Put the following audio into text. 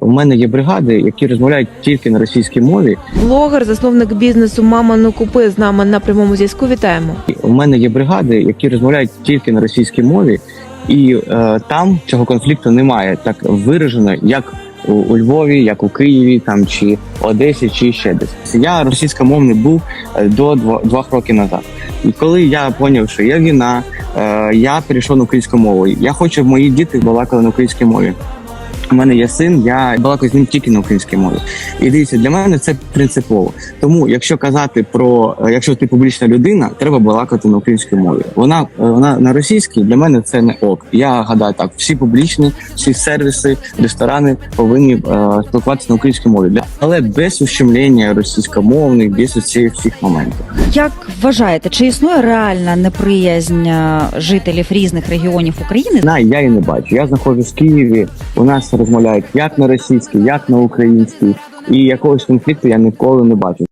У мене є бригади, які розмовляють тільки на російській мові. Блогер, засновник бізнесу Мама ну купи з нами на прямому зв'язку. Вітаємо. У мене є бригади, які розмовляють тільки на російській мові, і е, там цього конфлікту немає так виражено, як у, у Львові, як у Києві, там чи Одесі, чи ще десь. Я російськомовний був е, до дво- двох років назад. І коли я зрозумів, що є війна, е, я перейшов на українську мову. Я хочу, щоб мої діти балакали на українській мові. У мене є син, я балакаю з ним тільки на українській мові. І дивіться, для мене це принципово. Тому, якщо казати про е, якщо ти публічна людина, треба балакати на українській мові. Вона е, вона на російській для мене це не ок. Я гадаю так, всі публічні, всі сервіси, ресторани повинні е, спілкуватися на українській мові. Але без ущемлення російськомовних, без усіх всіх моментів. Як вважаєте, чи існує реальна неприязнь е, жителів різних регіонів України? На я і не бачу. Я знаходжусь в Києві. У нас розмовляють як на російській, як на українській, і якогось конфлікту я ніколи не бачу.